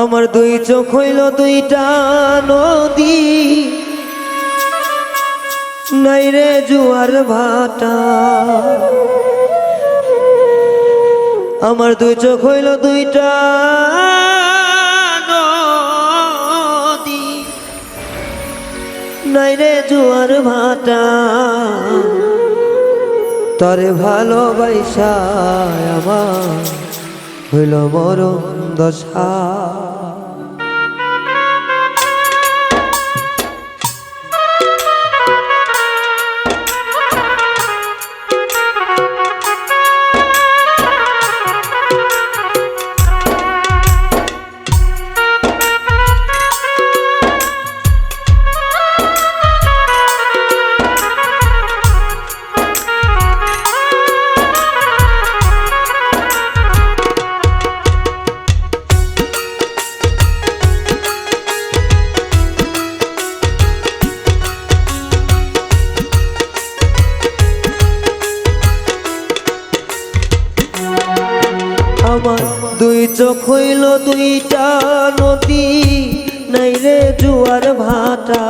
আমার দুই চোখ হইল দুইটা নদী। নাই রে জুয়ার ভাটা। আমার দুই চোখ হইল দুইটা নদী। নাই রে জুয়ার ভাটা। তরে ভালোবাসায় আমার হইল মরণ দশা। চোখ হইল দুইটা নদী, নাই রে জুয়ার ভাটা।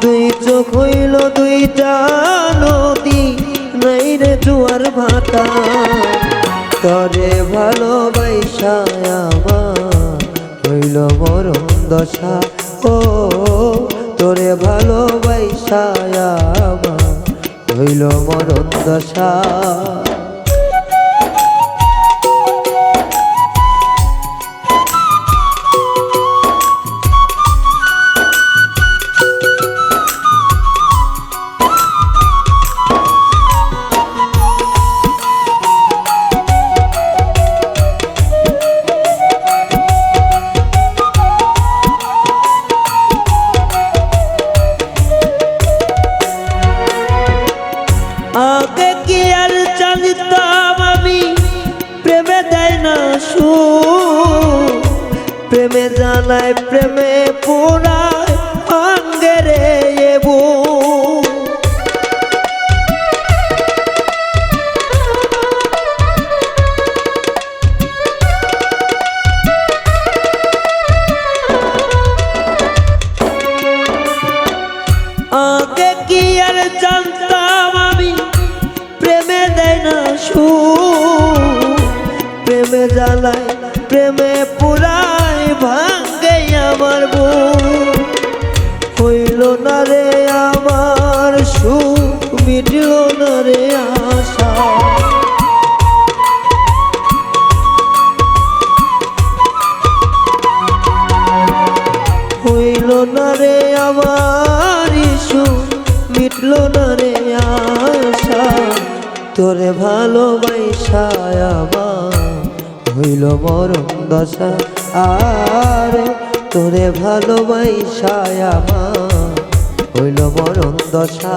দুই চোখ হইল দুইটা নদী, নাই রে জুয়ার ভাটা। তরে ভালোবাসায় আমার? হইল মরণ দশা। ও, তোরে ভালোবাসায় আমার হইল মরণ দশা। প্রেমে পুরায় অঙ্গে রে এবু আগে কি আর জানতাম আমি? প্রেমে দেয় না সু প্রেমে জ্বালায়, প্রেমে পুরাই ভাঙ্গে আমার বুক হইল না রে আমার সু মিটল না রে আশা। হইল না রে আমার ইস্যু মিটল না রে আশা। তোরে ভালোবাসায় আমার, হইল মরণ দশা। আরে তোরে ভালোবাসায় আমার হইল মরণ দশা।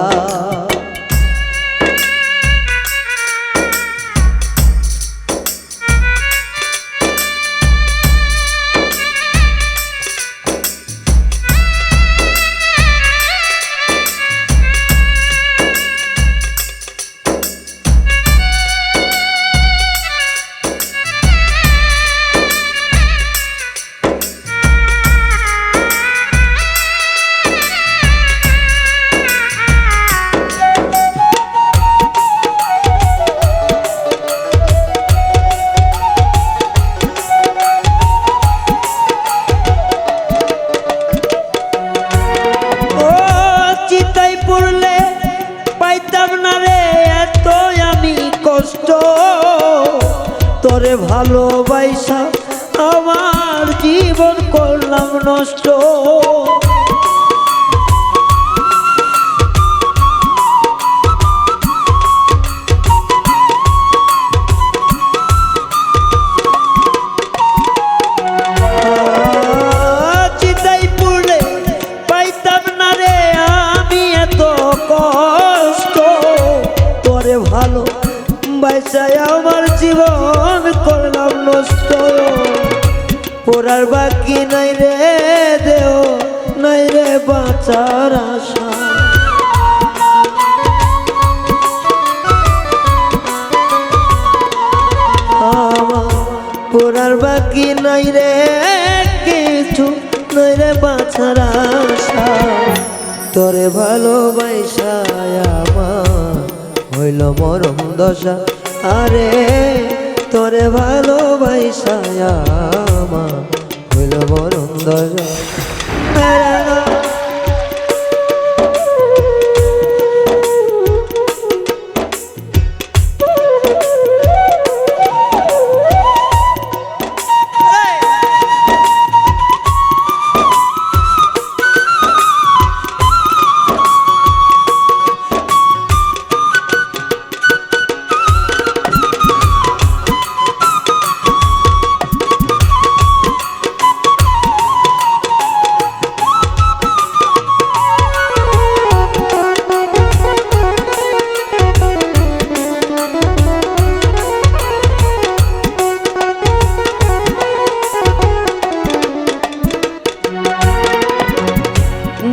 জীবন করলাম নষ্ট। করার বাকি নাই রে দেও নাই রে বাঁচার আশা। আমার বাকি নাই রে, কিছু নাই রে বাঁচার আশা। তোরে ভালোবাসায় আমার, হইল মরম দশা। আরে, তোরে ভালোবাসায় আমার। হইল মরম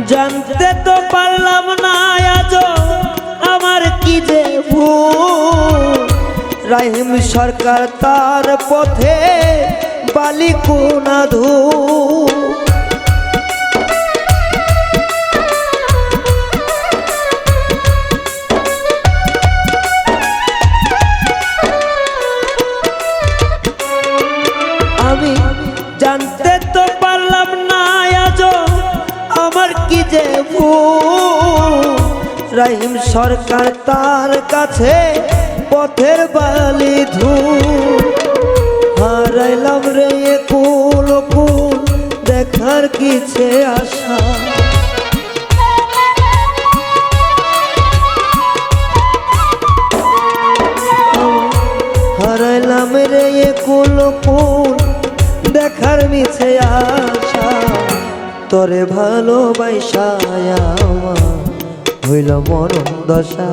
জানতে তো পারলাম না আজ আমার কি যে রাহিম সরকার তার পথে বালি ধূ ধু রাহিম সরকার তার কাছে পথের বালি ধূল হারাইলাম রে কুল কুল, দেখার কিছে আশা। হারাইলাম রে কুল কুল, দেখার মিছে আশা। তোরে ভালোবাসায় আমার। হইল মরম দশা।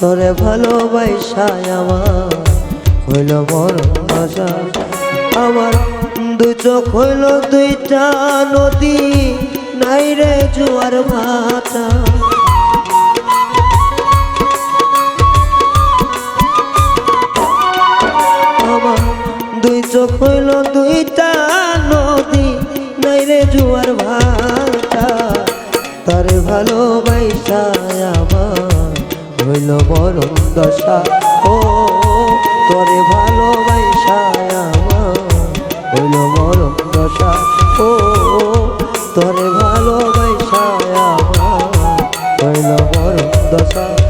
তোরে ভালোবাসায় আমার। হইল মরম দশা। আমার দু চোখ হইল দুইটা নদী। নাই রে জোয়ার ভাটা। তারে ভালোবাসায় আমার। হইল মরণ দশা। ও, তোরে ভালোবাসায় আমার। হইল মরণ দশা। ও, তোরে ভালো আমার। হইল মরণ দশা।